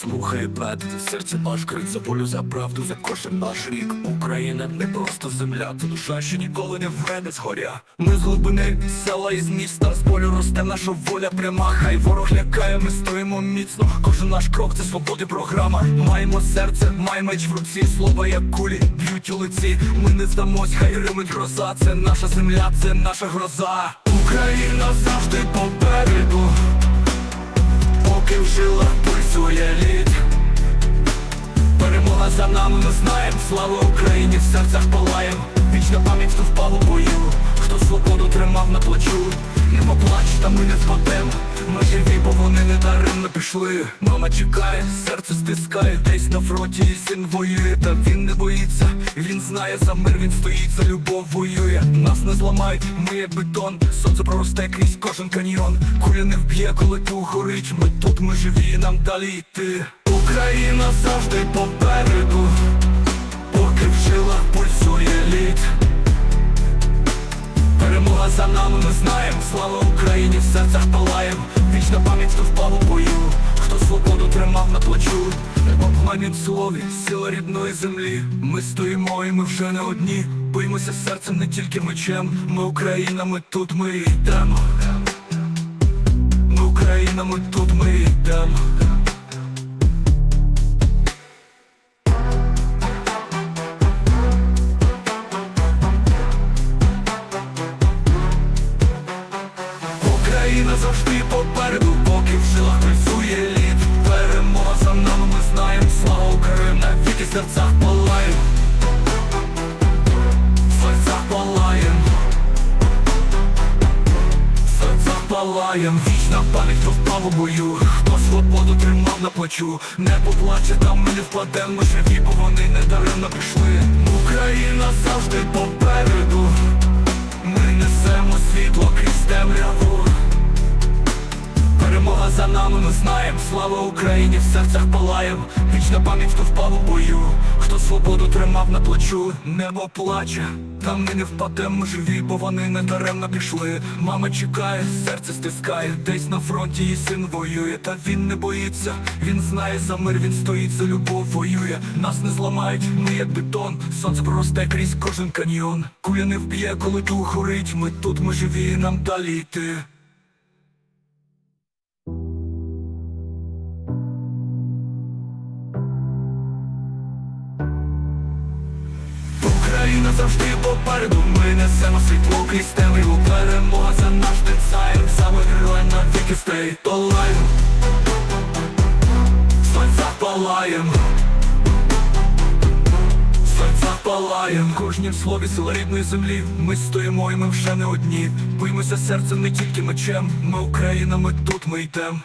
Слухай, брат, серце наш крик за волю, за правду, за кожен наш рік. Україна не просто земля, це душа, що ніколи не вгене згоря. Ми з глибини села із міста, з болю росте наша воля пряма. Хай ворог лякає, ми стоїмо міцно. Кожен наш крок це свободи програма. Маємо серце, маємо меч в руці, слова як кулі б'ють у лиці. Ми не здамось, хай римить гроза. Це наша земля, це наша гроза. Україна завжди попереду. Поки в пульсує лід. Перемога за нами ми знаєм. Слава Україні в серцях палаєм. Вічна пам'ять, хто впав у бою. Хто свободу тримав на плечу Нема плач, та ми не впадем Ми живі, бо вони не даремно пішли. Мама чекає, серце стискає. Десь на фронті і син воює Та він не боїться, він знає за мир Він стоїть за любов, воює Нас не зламають, ми як бетон. Сонце проросте крізь кожен каньйон. Куля не вб'є, коли ту горить. Ми тут, ми живі, нам далі йти. Україна завжди попереду. Поки в жилах пульсує лід. Перемога за нами ми знаєм Слава Вічна пам'ять, хто впав у бою. Хто свободу тримав на плечу Небо пламінь слові, сила рідної землі. Ми стоїмо і ми вже не одні. Боїмося серцем, не тільки мечем. Ми Україна, ми тут, ми йдемо. Ми Україна, ми тут, ми йдемо серцях палаєм В серцях палаєм В серцях палаєм Вічна пам'ять, хто впав у бою. Хто свободу тримав на плечу? Не поплаче, там ми не впадемо, живі, бо вони не даремно пішли. Україна завжди попереду знаєм. Слава Україні в серцях палаєм. Вічна пам'ять, хто впав у бою Хто свободу тримав на плечу. Небо плаче, там ми не впадем Ми живі, бо вони не даремно пішли. Мама чекає, серце стискає. Десь на фронті її син воює Та він не боїться, він знає за мир Він стоїть за любов, воює. Нас не зламають, ми як бетон. Сонце проросте крізь кожен каньйон. Куля не вб'є, коли дух горить. Ми тут, ми живі, нам далі йти завжди попереду, ми несемо світло крізь темряву Перемога. За наш дизайн, саме герой на віки стей Палаєм В серцях палаєм В палаєм Кожнім слові сила рідної землі. Ми стоїмо і ми вже не одні. Боїмося серцем не тільки мечем. Ми Україна, ми тут, ми йдем